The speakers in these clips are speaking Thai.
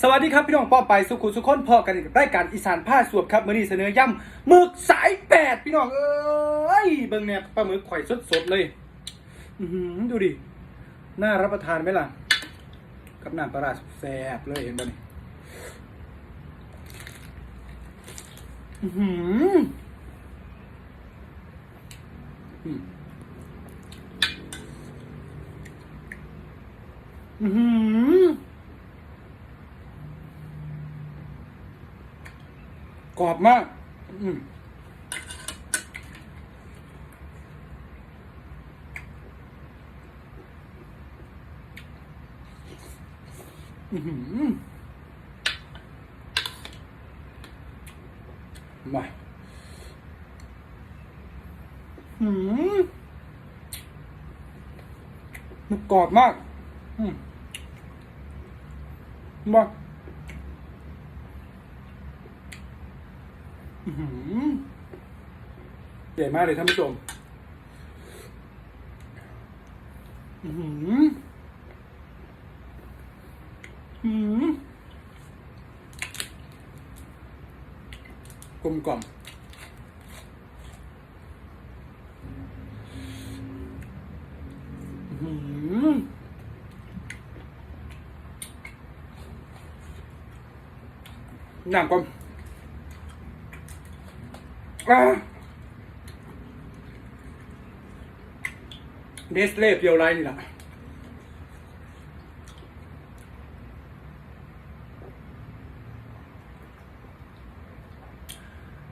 สวัสดีครับพี่น้องป้อไปสุขุสุขคนพอกันกับรายการอีสานผ้าสวบครับมื่อนี้เสนอย่ำหมึกสายแปดพี่น้องเอ้ยเบิ่งเนี่ยปลาหมึกข่อยสดๆเลยอือดูดิน่ารับประทานไหมล่ะ กับน้ำปลาแซ่บเลยเห็นป่ะนี่อือหือมอือหือ กรอบมาก อืมอื้อหือมาหืมมันกรอบมาก อืมมาอื้อหือ ใหญ่มากเลยท่านผู้ชมอือหืออืมกลมกล่อมอื้อหือน้ำก่อน เนสเล่เพียวไรนี่แหละ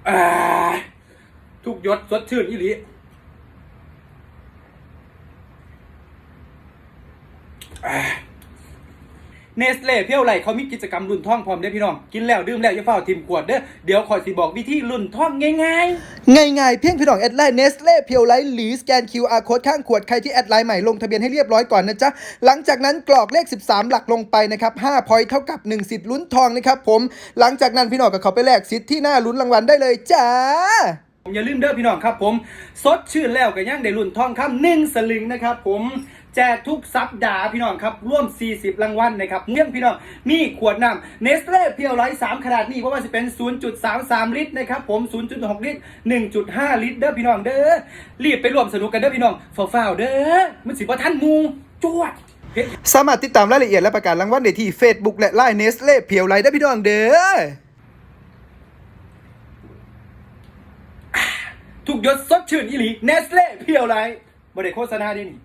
อ่าทุกยศสดชื่นอีหลีอ เนสเล่เพียวไหลเขามีกิจกรรมรุ่นท่องพร้อมเด้อพี่น้อง กินแล้วดื่มแล้วอย่าเฝ้าทิมขวดเด้อเดี๋ยวคอยสิบอกวิธีรุ่นท่องง่ายง่ายๆ เพียงพี่น้องแอดไลน์เนสเล่เพียวไลท์หรือสแกน QR Code ข้างขวดใครที่แอดไลน์ใหม่ลงทะเบียนให้เรียบร้อยก่อนนะจ๊ะหลังจากนั้นกรอกเลข 13 หลักลงไปนะครับ5พอยเท่ากับ 1 สิทธิ์ลุ้นทองนะครับผมหลังจากนั้นพี่น้องก็เขาไปแลกสิทธิ์ที่หน้าลุ้นรางวัลได้เลยจ้าๆผมอย่าลืมเด้อพี่น้องครับผมสดชื่นแล้วก็ยังได้รุ่นท่องคำหนึ่งสลึงนะครับผม แจกทุกสัปดาห์พี่น้องครับร่วม 40 รางวัลนะครับเนื่องพี่น้องมีขวดน้ำเนสเล่เพียวไลท์3ขนาดนี้เพราะว่าจะเป็น 0.33 ลิตรนะครับผม 0.6 ลิตร 1.5 ลิตรเด้อพี่น้องเด้อรีบไปร่วมสนุกกันเด้อพี่น้องฝ้าวๆเด้อมันสิบ่ทันหมูจวดเฮ็ดสามารถติดตามรายละเอียดและประกาศรางวัลได้ที่ Facebook และ Line เนสเล่เพียวไลท์ได้พี่น้องเด้อทุกยศสดชื่นอีหลีเนสเล่เพียวไลท์บ่ได้โฆษณาเดินี่